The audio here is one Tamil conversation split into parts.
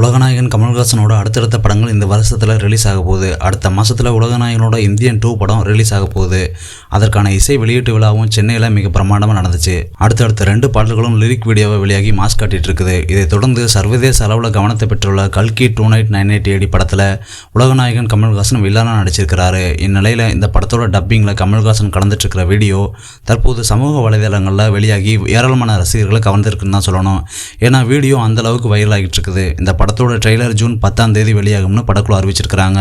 உலகநாயகன் கமல்ஹாசனோட அடுத்தடுத்த படங்கள் இந்த வருஷத்தில் ரிலீஸ் ஆக போகுது. அடுத்த மாதத்தில் உலகநாயகனோட இந்தியன் டூ படம் ரிலீஸ் ஆக போகுது. அதற்கான இசை வெளியீட்டு விழாவும் சென்னையில் மிக பிரமாண்டமாக நடந்துச்சு. அடுத்தடுத்த ரெண்டு பாடல்களும் லிரிக் வீடியோவை வெளியாகி மாஸ் காட்டிட்டு இருக்குது. இதைத் தொடர்ந்து சர்வதேச அளவில் கவனத்தை பெற்றுள்ள கல்கி two eight nine eight AD படத்தில் உலகநாயகன் கமல்ஹாசன் வில்லானா நடிச்சிருக்கிறாரு. இந்நிலையில் இந்த படத்தோட டப்பிங்கில் கமல்ஹாசன் கலந்துட்டு இருக்கிற வீடியோ தற்போது சமூக வலைதளங்களில் வெளியாகி ஏராளமான ரசிகர்களை கவர்ந்திருக்குன்னு தான் சொல்லணும். ஏன்னா வீடியோ அந்த அளவுக்கு வைரல் ஆகிட்டு இருக்குது. இந்த படத்தோட ட்ரெய்லர் ஜூன் பத்தாம் தேதி வெளியாகும்னு படக்குழு அறிவிச்சிருக்கிறாங்க.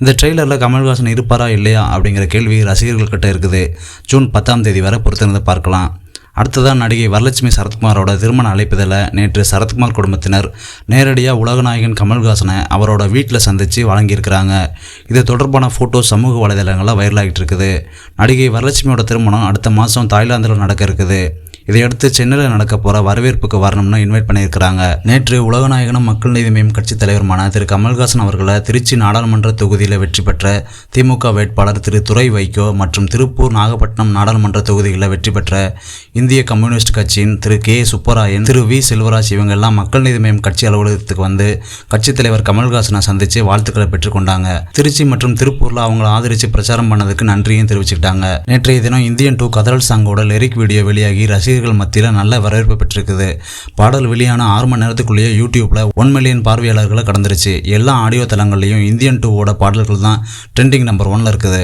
இந்த ட்ரெய்லரில் கமல்ஹாசன் இருப்பாரா இல்லையா அப்படிங்கிற கேள்வி ரசிகர்கள்கிட்ட இருக்குது. ஜூன் பத்தாம் தேதி வரை பொறுத்திருந்து பார்க்கலாம். அடுத்ததான் நடிகை வரலட்சுமி சரத்குமாரோட திருமண அழைப்பதில் நேற்று சரத்குமார் குடும்பத்தினர் நேரடியாக உலகநாயகன் கமல்ஹாசனை அவரோட வீட்டில் சந்தித்து வழங்கியிருக்கிறாங்க. இது தொடர்பான ஃபோட்டோ சமூக வலைதளங்களில் வைரலாகிட்டு இருக்குது. நடிகை வரலட்சுமியோட திருமணம் அடுத்த மாதம் தாய்லாந்தில் நடக்க இருக்குது. இதையடுத்து சென்னையில் நடக்க போகிற வரவேற்புக்கு வரணும்னு இன்வைட் பண்ணியிருக்கிறாங்க. நேற்று உலகநாயகனும் மக்கள் நீதி மய்யம் கட்சித் தலைவருமான திரு கமல்ஹாசன் அவர்களை திருச்சி நாடாளுமன்ற தொகுதியில் வெற்றி பெற்ற திமுக வேட்பாளர் திரு துரை வைகோ மற்றும் திருப்பூர் நாகப்பட்டினம் நாடாளுமன்ற தொகுதிகளில் வெற்றி பெற்ற இந்திய கம்யூனிஸ்ட் கட்சியின் திரு கே சுப்பராயன் திரு வி செல்வராஜ் இவங்க எல்லாம் மக்கள் நீதி மய்யம் கட்சி அலுவலகத்துக்கு வந்து கட்சித் தலைவர் கமல்ஹாசனை சந்தித்து வாழ்த்துக்களை பெற்றுக்கொண்டாங்க திருச்சி மற்றும் திருப்பூரில் அவங்களை ஆதரித்து பிரச்சாரம் பண்ணதுக்கு நன்றியும் தெரிவிச்சுக்கிட்டாங்க. நேற்றைய தினம் இந்தியன் டூ கதரல் சாங்கோட லிரிக் வீடியோ வெளியாகி ரசிகர்கள் மத்தியில் நல்ல வரவேற்பு பெற்றிருக்குது. பாடல் வெளியான ஆறு மணி நேரத்துக்குள்ளேயே யூடியூப்ல ஒன் மில்லியன் பார்வையாளர்களை கடந்துருச்சு. எல்லா ஆடியோ தளங்கள்லையும் இந்தியன் டூவோட பாடல்கள் தான் ட்ரெண்டிங் நம்பர் ஒன்ல இருக்குது.